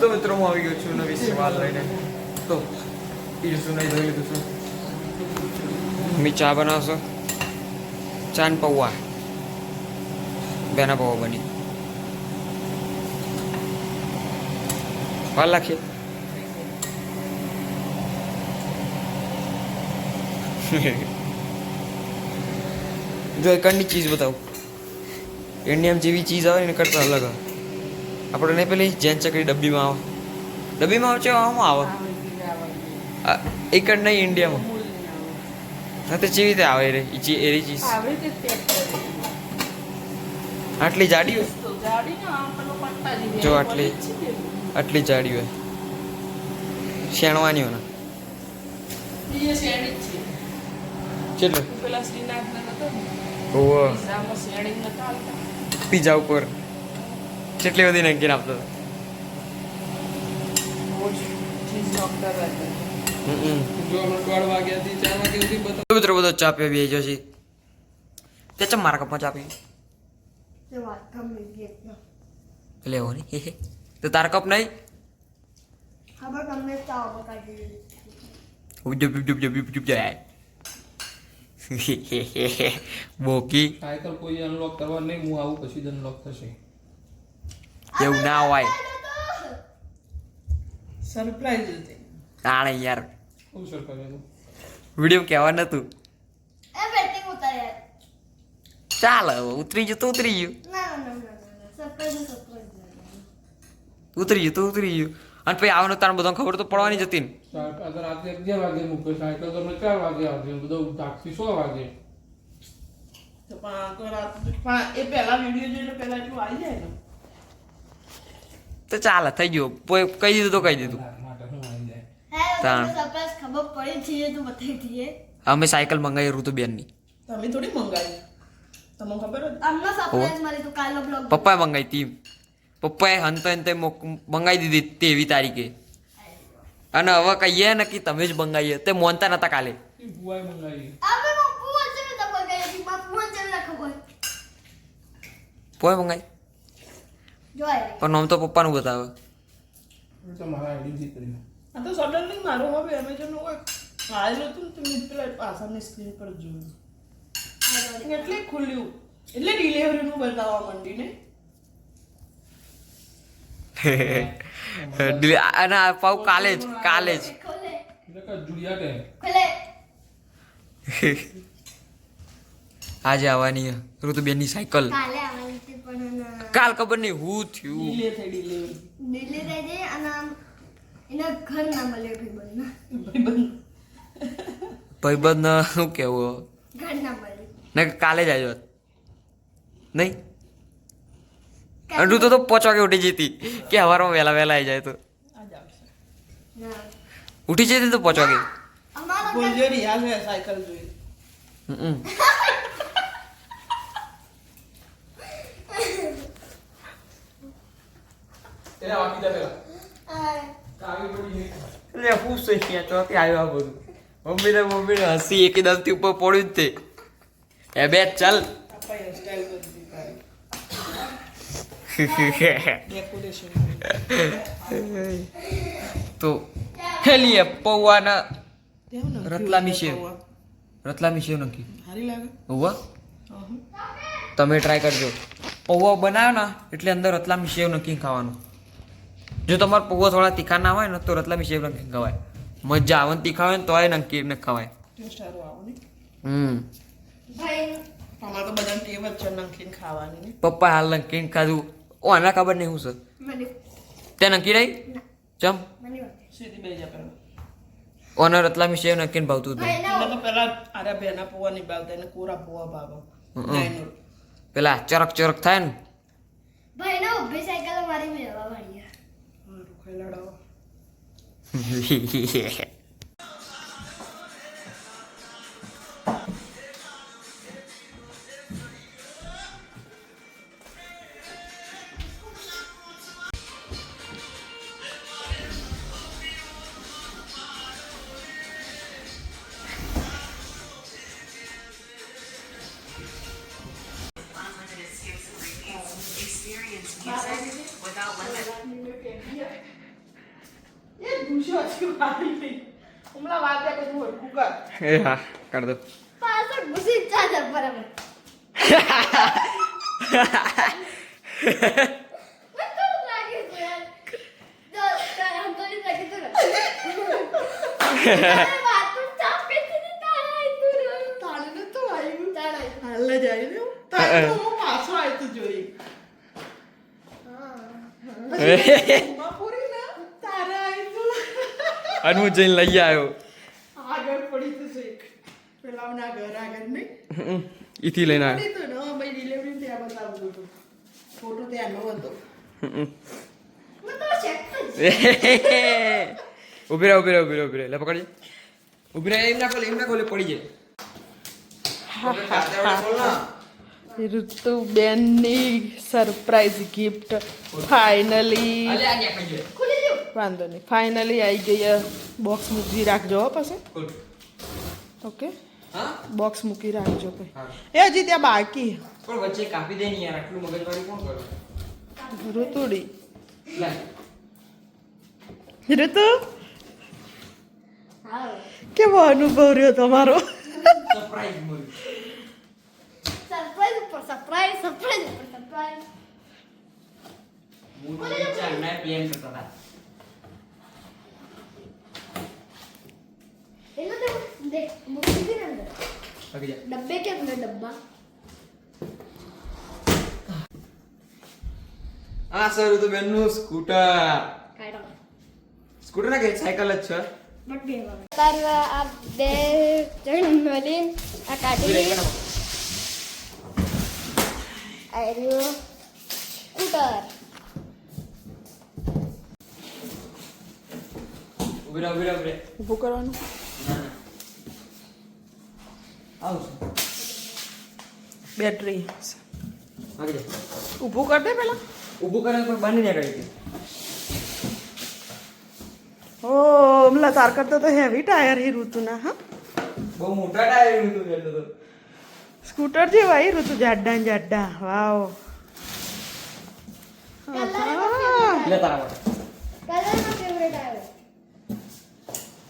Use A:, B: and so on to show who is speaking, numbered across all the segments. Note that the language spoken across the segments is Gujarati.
A: તો મિત્રો, હું આવી ગયો છું નવી સવાલ લઈને. તો પીરસું નહીં જોઈ લીધું છું. મમ્મી ચા બનાવશો? ચાન પૌવા. બેના પૌવા બની. વાર લાગશે જો એકંડની ચીઝ બતાવું. ઇન્ડિયામાં જેવી ચીઝ આવે ને કરતાં અલગ આવે. આપણે નહીં પેલી જેન ચકરી ડબ્બીમાં આવે? ડબ્બીમાં આવે છે આમાં આવે? એક જ નહીં ઇન્ડિયામાં. હા તો જેવી રીતે આવે રે? ચી- એરી ચીઝ આટલી જાડી હોય? જો આટલી.
B: જ.
A: આટલી જાડી હોય. શેણવાની હોય
B: જ
A: કેટલું? પીઝા ઉપર. કેટલી બધી નમકીન આપતો હતો.
C: જો
A: મિત્રો બધો ચા પીવા ગયો છે. તે ચમ મારા કપમાં ચા પી લેવો નહીં. તો તારા કપ નહીં? બોકી.
C: સાયકલ કોઈ અનલોક કરવા નહીં હું આવું પછી અનલોક થશે.
A: એવું ના હોય.
B: સરપ્રાઈઝ હતી.
A: તાણે યાર. વીડિયો કહેવા નતું? ચાલ ઉતરી ગયું તો ઉતરી ગયું. ઉતરી ગયું તો ઉતરી ગયું. અને પછી આવવાનું તારે બધાને ખબર તો પડવાની જ હતી ને.
C: રાતે અગિયાર વાગે મૂકે સાયકલ તો ચાર વાગે આવશે બધું ટાક્સી સો વાગે.
B: તો પણ આ તો રાત પણ એ પહેલા વીડિયો જોઈને પહેલા એટલું આવી જાય ને.
A: તો ચાલે થઈ ગયું. કોઈ કહી દીધું તો કહી દીધું.
C: રાત માટે હું આવી જાય
A: તાણ.
D: ખબર પડી છે તો બતાવી દઈએ.
A: અમે સાયકલ મંગાવી ઋતુબેનની.
B: તમે થોડી મંગાવી. તમને ખબર હતી
D: અમને સરપ્રાઈઝ મળી તો કાલનો બ્લોગ
A: પપ્પાએ મંગાવી હતી પપ્પાએ હંતો અંતે મંગાવી દીધી તેવી તારીખે. અને હવે કહીએ ને કે તમે જ મંગાવીએ. તે મોનતા નતા કાલે.
C: પોય મંગાવી.
A: પણ નામ તો પપ્પાનું બતાવે.
C: એ તો મારા આઈડી કરી
B: આ તો સડનલી મારું હવે એમેઝોન હોય. આવેલું હતું તો મેં પેલા પાછળની સ્ક્રીન પર જોયું. એટલે ખુલ્યું. એટલે ડિલિવરીનું બતાવવા માંડી ને
A: અને કાલે જ કાલે જ. આજે આવવાની ઋતુબેનની સાયકલ.
D: કાલે
A: કાલ ખબર નહીં હું થયું.
B: ડિલે થઈ ડિલિવરી
D: દિલ્હી થઈ જાય અને આમ એના ઘર ના મળ્યો ભાઈબંધના.
B: ભાઈબંધ.
A: ભાઈબંધ શું કેવું
D: ઘર ના મળે.
A: ને કાલે જ આવ્યો. નહીં? અડું તો તો પાંચ વાગે ઉઠી જતી. કે સવારમાં વહેલા વહેલા આવી જાય તો.
B: આજ આવશે.
D: ના.
A: ઉઠી જતી તો પાંચ વાગે.
B: બોલજો રિયા સાયકલ જોઈ.
A: હમ.
C: એને આપી દે
A: એટલે છે ત્યાં? કે આવ્યો આ બધું. મમ્મી ને મમ્મી ને હસી એકદમથી ઉપર પડ્યું જ તે. એ બે, ચાલ. તો હેલીએ પૌવાના રતલામી શેવ રતલામી શેવ નક્કી.
B: સારી લાગે
A: હોવા તમે ટ્રાય કરજો. પૌવા બનાવ્યો ને એટલે અંદર રતલામી શેવ નક્કી ખાવાનું. જો તમારો પૌવા થોડા તીખા ના હોય ને તો રતલામી સેવ નક્કી ખવાય. મજા આવે ને તીખા હોય ને તો એ નક્કી ને. ખવાય હમ પપ્પા હાલ નંકીન ખાધું. ઓ આના ખબર નહીં હું સર તે નક્કી રહી ચમ.
D: ઓનર રતલા
B: સીધી બે જા પેલા
A: ઓને રતલામી સેવ નક્કી ભાવતું હતું.
B: તો પેલા આરા બેના પોવા નહીં ભાવતા એને કોરા પોવા ભાવો.
A: પેલા ચરક ચરક થાય ને?
D: ભાઈ નો ઊભી સાયકલ મારી મેળવા વાળી
B: હજી વાળી નહીં હમણાં વાગ્યા પછી હરખું કર
A: એ હા કર દો.
D: પાછળ ઘૂસી છે તો તો વાતું છે
B: તો
D: તારે
B: તો હું પાછો આવ્યો તો જોઈ ઉમા પૂરી ને તારે આવ્યું
A: અને હું જઈને લઈ આવ્યો.
B: આગળ પડી તો છે પેલાના ઘર આગળ નહીં.
A: ઈથી લઈને આવ્યો.
B: પડી તો ન ભાઈ ડિલિવરી ત્યાં બતાવતું હતું ફોટો ત્યાં નો હતો.
D: તો.
A: ઊભી રહે ઊભી રહે ઊભી રહે ઊભી રહે. લે પકડી. ઊભી રહે એમ ના ખોલે એમ ના ખોલે પડી જાય
B: ઋતુબેનની સરપ્રાઈઝ ગિફ્ટ ફાઇનલી. વાંધો નહીં. ફાઇનલી આવી ગઈ બોક્સ મૂકી રાખજો હો પછી. ઓકે બોક્સ મૂકી રાખજો પછી. એ હજી ત્યાં બાકી
A: પણ વચ્ચે કાપી દે ને યાર આટલું મગજમારી કોણ કરે?
B: ઋતુડી. ઋતુ? કેવો અનુભવ રહ્યો તમારો?
A: સરપ્રાઈઝ મળ્યું
D: સરપ્રાઈઝ ઉપર સરપ્રાઈઝ સરપ્રાઈઝ ઉપર surprise.
A: હું તો વિચાર ના પ્લેન કરતા હતા
D: એનો તો के अंदर डब्बा
A: આ સર તો બેનનું સ્કૂટર સ્કૂટર ના કે સાયકલ જ છે
D: બટ આ બે જણ મળી આ કાઢી આ રહ્યું સ્કૂટર
A: ઊભી રહે ઊભી રહે ઊભી
B: ઊભું કરવાનું
A: ના ના આવું છું
B: બેટરી.
A: જા
B: ઊભું કર દે પેલા.
A: ઊભું કરે પણ બની જાય કરી
B: ઓ હમણાં તાર કરતો તો હેવી ટાયર હી ઋતુના હા?
A: બહુ મોટા ટાયર ઋતુ એટલે તો.
B: સ્કૂટર જેવા હી ઋતુ જાડા ને જાડા. વાવ.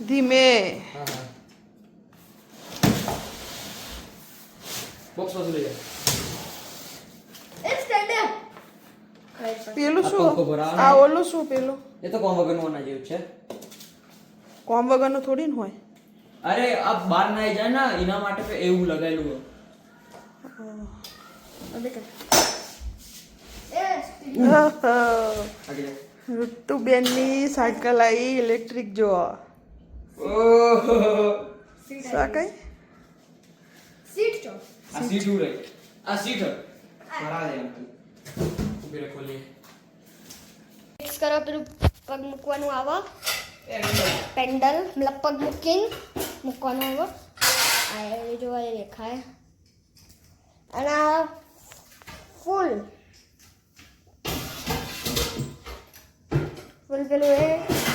B: ધીમે.
A: હા. હા બોક્સ પાછું લઈ જા
D: સ્ટેન્ડ
B: પેલું શું. આ ઓલું શું પેલું
A: એ તો કોમ વગરનું આના જેવું છે
B: કોમ વગરનું થોડી ને હોય
A: અરે આ બાર ના જાય ને એના માટે એવું લગાવેલું હોય.
B: ઋતુબેનની સાયકલ આવી ઇલેક્ટ્રિક જો
A: ઓહો
B: સા કઈ
D: સીટ ચો
A: આ સીટ ઉડે આ સીટ ફરા દે એમ ઊભી રે ખોલી
D: ફિક્સ કરો પેલું પગ મૂકવાનું આવે પેન્ડલ મતલબ પગ મૂકીને મૂકવાનું આવે આ એ જોવા એ દેખાય અને આ ફૂલ ફૂલ પેલું એ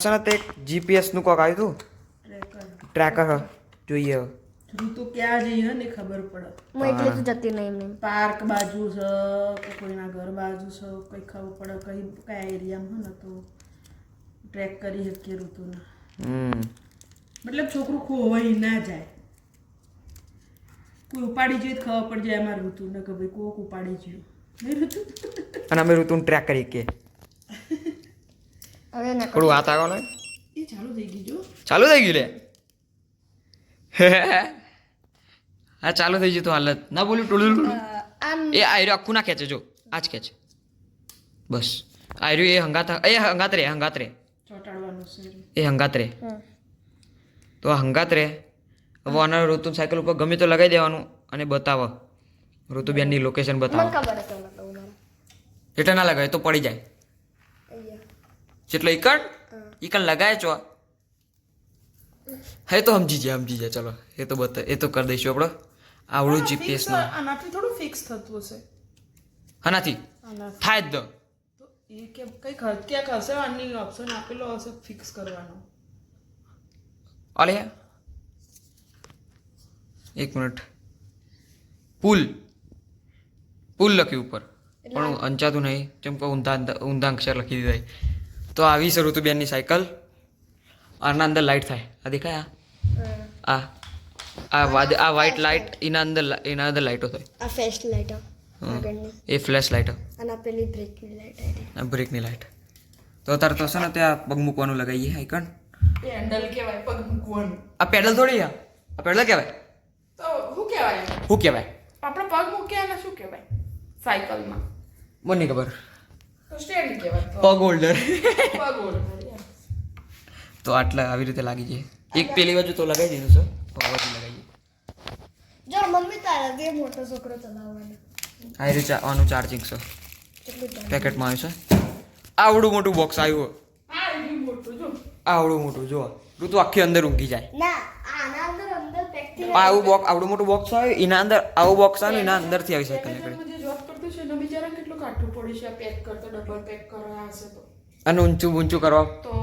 A: સનત એક જીપીએસનું કોક આવ્યું હતું? ટ્રેકર જોઈએ.
B: ઋતુ ક્યાં જઈએ ને ખબર પડે.
D: હું એટલે તો જતી નહીં એમને
B: પાર્ક બાજુ છે કે કોઈના ઘર બાજુ છે કઈ ખબર પડે કઈ કયા એરિયામાં ને તો ટ્રેક કરી શકીએ ઋતુના.
A: હમ.
B: મતલબ છોકરું ખોવાઈ ના જાય. કોઈ ઉપાડી જોઈએ તો ખબર પડી જાય અમારે ઋતુ ને કે ભાઈ કોક ઉપાડી ગયું. નહીં ઋતુ
A: અને અમે ઋતુને ટ્રેક કરી કે
D: હવે ના
A: થોડું હાથ આવો ને
B: એ ચાલુ થઈ ગયું જો.
A: ચાલુ થઈ ગયું લે. હા ચાલુ થઈ ગયું તો હાલત. ના બોલ્યું ટોળું
D: ટોળું
A: એ આયરો આખું ના ખેંચે જો. આ જ ખેંચે. બસ. આયરો એ હંગાત એ હંગાત રે હંગાત રે. એ હંગાત રે. તો આ હંગાત રે. હવે આના ઋતુ સાયકલ ઉપર ગમે તો લગાવી દેવાનું અને બતાવો. ઋતુબેનની લોકેશન બતાવો. એટલે ના લગાવે તો પડી જાય. જેટલો ઈકણ ઈકણ લગાય છો હે તો સમજી જાય સમજી જાય ચલો. એ તો બતા એ તો કરી દઈશું આપણે આવડું જીપીએસનું
B: આનાથી થોડું ફિક્સ થતું હશે.
A: આનાથી? થાય જ દો
B: તો એ કે કંઈક ક્યાંક હશે આની ઓપ્શન આપેલો હશે ફિક્સ કરવાનો.
A: અલે એક મિનિટ પુલ. પુલ લખ્યું ઉપર. પણ અંચાતું નહીં. જેમ કે ઊંધા ઊંધા અક્ષર લખી દીધા તો આવી છે ઋતુબેનની સાયકલ આના અંદર લાઇટ થાય. આ દેખાય આ? આ. આ વાદ આ વ્હાઇટ લાઇટ એના અંદર એના અંદર લાઇટો થાય.
D: આ
A: ફ્લેશ
D: લાઇટો
A: એ ફ્લેશ લાઇટો
D: અને પેલી બ્રેકની લાઇટ
A: આ બ્રેકની લાઇટ તો અત્યારે તો છે ને ત્યાં પગ મૂકવાનું લગાવીએ આઈકન
B: એ હેન્ડલ કહેવાય પગ મૂકવાનું.
A: આ પેડલ થોડી આ આ પેડલ કહેવાય
B: તો શું કહેવાય?
A: શું કહેવાય?
B: આપણે પગ મૂક્યા ને શું કહેવાય? સાયકલમાં
A: મને નહીં ખબર. પગ હોલ્ડર. તો આટલા આવી રીતે લાગી જાય. એક પેલી બાજુ તો લગાવી દીધું છે પગ બાજુ લગાવી
D: જો મમ્મી તારા દે મોટો છોકરો ચલાવવાનો.
A: આ રીતે આનું ચાર્જિંગ છે? પેકેટમાં આવ્યું છે આવડું મોટું બોક્સ આવ્યું
B: હા મોટું જો.
A: આવડું મોટું જો ઋતુ આખી અંદર ઊંઘી જાય.
D: ના આના અંદર અંદર પેક
A: આવું બોક્સ આવડું મોટું બોક્સ આવ્યું એના અંદર આવું બોક્સ આવ્યું એના અંદરથી આવી સાયકલ
B: કાઠું પેક કરતો ડબલ પેક કરવા હશે તો.
A: અને ઊંચું ઊંચું કરવા?
B: તો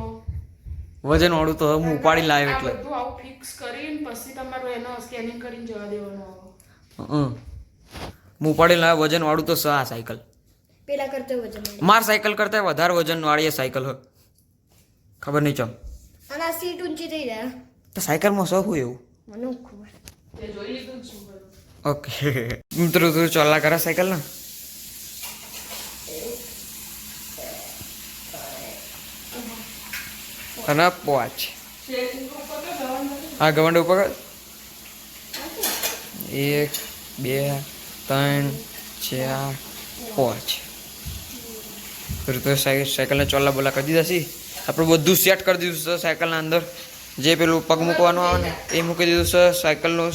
A: વજન વાળું તો હું ઉપાડી લાવ્યો એટલે.
B: બધું આવું ફિક્સ કરીને પછી તમારું એનો સ્કેનિંગ કરીને જવા દેવાનું
A: હું. ઉપાડી લાવ્યો વજન વાળું તો સ આ સાયકલ.
D: પેલા કરતે વજન
A: માર સાયકલ કરતાં વધારે વજન વાળી સાયકલ હ ખબર નહીં ચમ.
D: અને આ સીટ ઊંચી થઈ જાય.
A: તો સાયકલમાં શું હોય એવું?
D: મને ખબર?
B: તે જોઈ લીધું જ
A: ઓકે. મિત્રો તું ચોલા કરે સાયકલ ને? અને પોચ. હા, ગવંડ ઉપર. એક, બે, ત્રણ, ચાર, પાંચ. તો સાયકલને ચોલા બોલા કરી દીધા છે આપણે બધું સેટ કરી દીધું છે સાયકલના અંદર. જે પેલું પગ મૂકવાનું આવે ને, એ મૂકી દીધું છે. સાયકલનું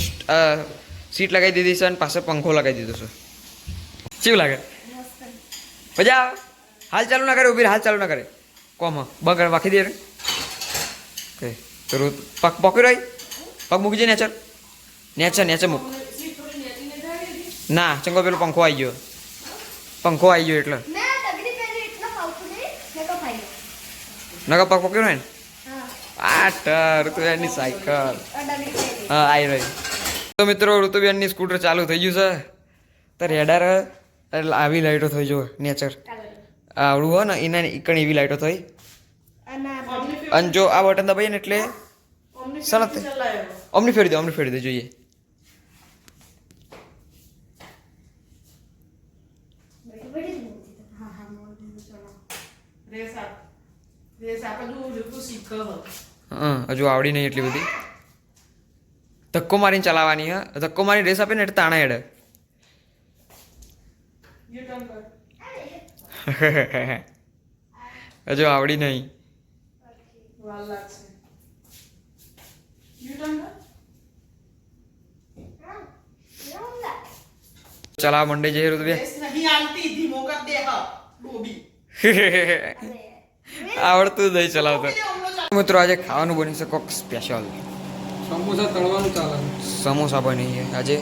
A: સીટ લગાવી દીધી છે અને પાસે પંખો લગાવી દીધો છે. કેવું લાગે? મજા આવે? હાલ ચાલુ ના કરે, ઊભી હાલ ચાલુ ના કરે. કોમ બગડ વાખી દે રોજ પગ પકડી રહી પગ જાય નેચર નેચર નેચર મૂક ના ચંગો પેલો પંખો આવી ગયો પંખો આવી ગયો એટલે નગર પગ પકડ્યો ને આ ટર સાયકલ હા આવી રહી તો મિત્રો ઋતુબેનની સ્કૂટર ચાલુ થઈ ગયું છે તો રેડાર આવી લાઈટો થઈ જો નેચર આવડું હોય ને એના એકણ એવી લાઈટો થઈ
D: અને
A: જો આ બટન દબાઈએ ને એટલે
B: સરત
A: અમને ફેરી દો અમને ફેરી દો જોઈએ. હજુ આવડી નહીં એટલી બધી. ધક્કો મારીને ચલાવવાની હા. ધક્કો મારી રેસ આપે ને એટલે તાણા હેડે. હજુ આવડી નહીં.
D: હા એવું લાગે.
A: ચલાવવા મંડે ઋતુબેન
B: રેસ નહીં આલતી ધીમો કર દે હા બોબી
A: આવડતું જ નહીં ચલાવતો
B: ચાલ
A: મિત્રો આજે ખાવાનું બની છે કોક સ્પેશિયલ
C: સમોસા તળવાનું ચાલે
A: સમોસા બની આજે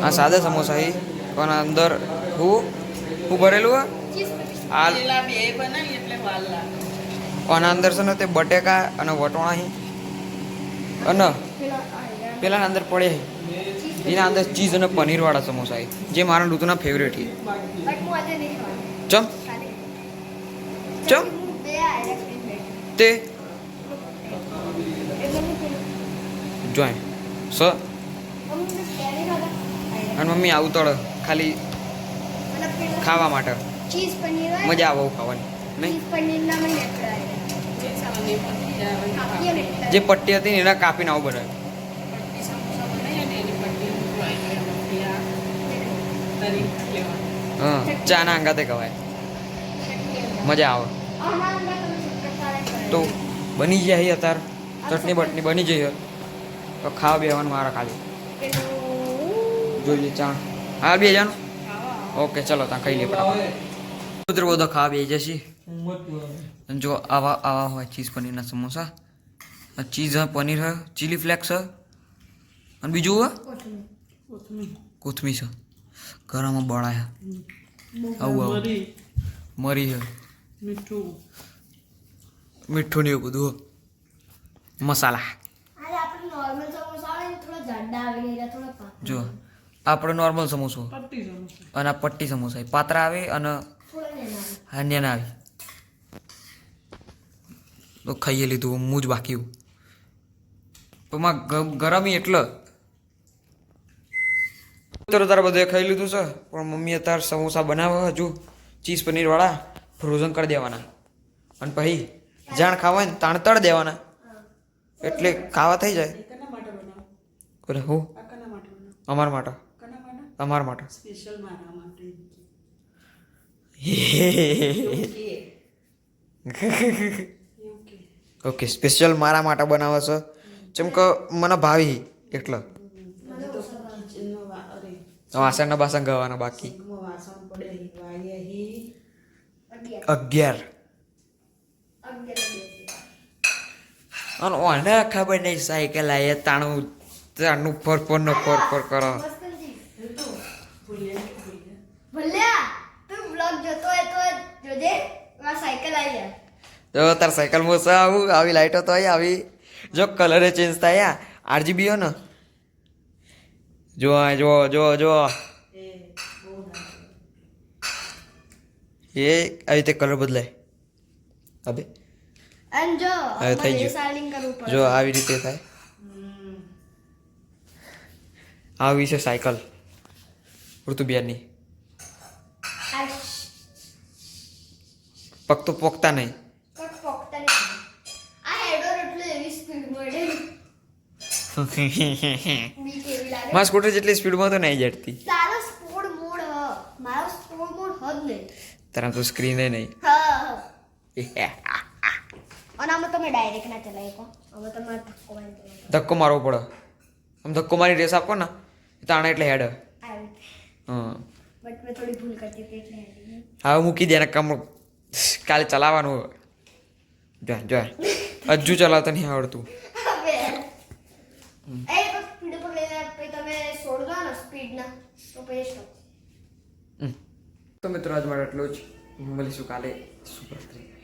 A: આ સાદા સમોસા છે પણ અંદર હું હું ભરેલું હે આ
B: બે બનાવી એટલે વાર લાગે
A: આના અંદર છે ને તે બટેકા અને વટોણા અને
D: પેલા આ યાર.
A: પેલા અંદર પડે એના અંદર ચીઝ અને પનીર વાળા સમોસા જે મારા ઋતુના ફેવરેટ છે. ચમ. ચમ? તે જોઈ સ. અને મમ્મી આવું તળ ખાલી ખાવા માટે. મજા આવે ખાવાની નહીં
D: ચીઝ પનીરના મને લેકડા આયા.
B: જે પટ્ટી
A: હતી ને એના કાપીને આવું બનાવ્યું. હા ચાના અંગાતે કહેવાય મજા આવે. તો બની જાય અત્યારે. ચટણી બટની બની જઈ. તો ખાવા બેવાનું મારા ખાલી. જોઈએ ચા હા બે જાણ ઓકે ચલો ત્યાં ખાઈ લઈએ મિત્રો બધો ખાવા બે જશે. જો આવા આવા હોય ચીઝ પનીરના સમોસા ચીઝ હ પનીર હ ચીલી ફ્લેક્સ હ અને બીજું હોય
D: કોથમીર.
B: કોથમીર
A: છે ગરમ બળાયા આવું આવું.
B: મરી
A: છે
B: મીઠું.
A: મીઠું ને એવું બધું હ. મસાલા. જો આપણે નોર્મલ સમોસો. અને આ પટ્ટી સમોસા. પાત્રા આવે અને
D: થોડા નેના
A: આવે. તો ખાઈએ લીધું હું જ બાકી હું પણ માં ગરમી એટલે. તો તારે બધું ખાઈ લીધું છે પણ મમ્મી અત્યારે સમોસા બનાવે હજુ ચીઝ પનીર વાળા ફ્રોઝન કરી દેવાના. અને પછી જાણ ખાવા ને તાણ તળ દેવાના. એટલે ખાવા થઈ જાય. અરે હું. અમારા માટે. અમારા માટે.
B: કે
A: ઓકે સ્પેશિયલ મારા માટે બનાવે છે? જેમ કે મને ભાવી એટલે.
B: વાસણ
A: વાસણ બાસણ ગવાના બાકી?
D: અગિયાર.
A: અને ઓને ખબર નહીં સાયકલ આવીએ તાણું તાણું ફર ફર ને ફર ફર કરો.
B: ભૂલ્યા,
D: તું બ્લોગ જોતો હોય તો જોજે સાયકલ આવી જાય.
A: જો તાર સાયકલમાં છે આવું આવી લાઈટો તો આવી આવી. જો કલરે ચેન્જ થાય આરજીબી ને. જો આ જો જો જો.
B: એ
A: આવી રીતે કલર બદલાય. અબે
D: જો
A: હવે થઈ ગયું. જો આવી રીતે થાય. આવી છે સાયકલ.
D: ઋતુબિયાની
A: પગ તો પોકતા નહીં. મારા સ્કૂટર જેટલી સ્પીડમાં તો નહીં જડતી.
D: તારો સ્પોર્ટ મોડ હ. મારો સ્પોર્ટ મોડ હ નહીં.
A: તારા તો સ્ક્રીન નહીં.
D: અને આમાં તમે ડાયરેક્ટ ના ચલાવી શકો. આમાં તમારે ધક્કો મારી
A: ધક્કો મારવો પડે. આમ ધક્કો મારી રેસ આપો ને તાણે એટલે હેડ. હા
D: બટ મેં થોડી ભૂલ કરતી હતી એટલે
A: હવે મૂકી દે ને કામ કાલે ચલાવવાનું જો જો. હજુ ચલાવતા નહીં આવડતું.
D: એ તો સ્પીડ પર લઈને પછી તમે છોડ દો ને સ્પીડના તો પછી stop.
A: તો મિત્રો, આજ માટે આટલું જ. મળીશું કાલે. શુભરાત્રી.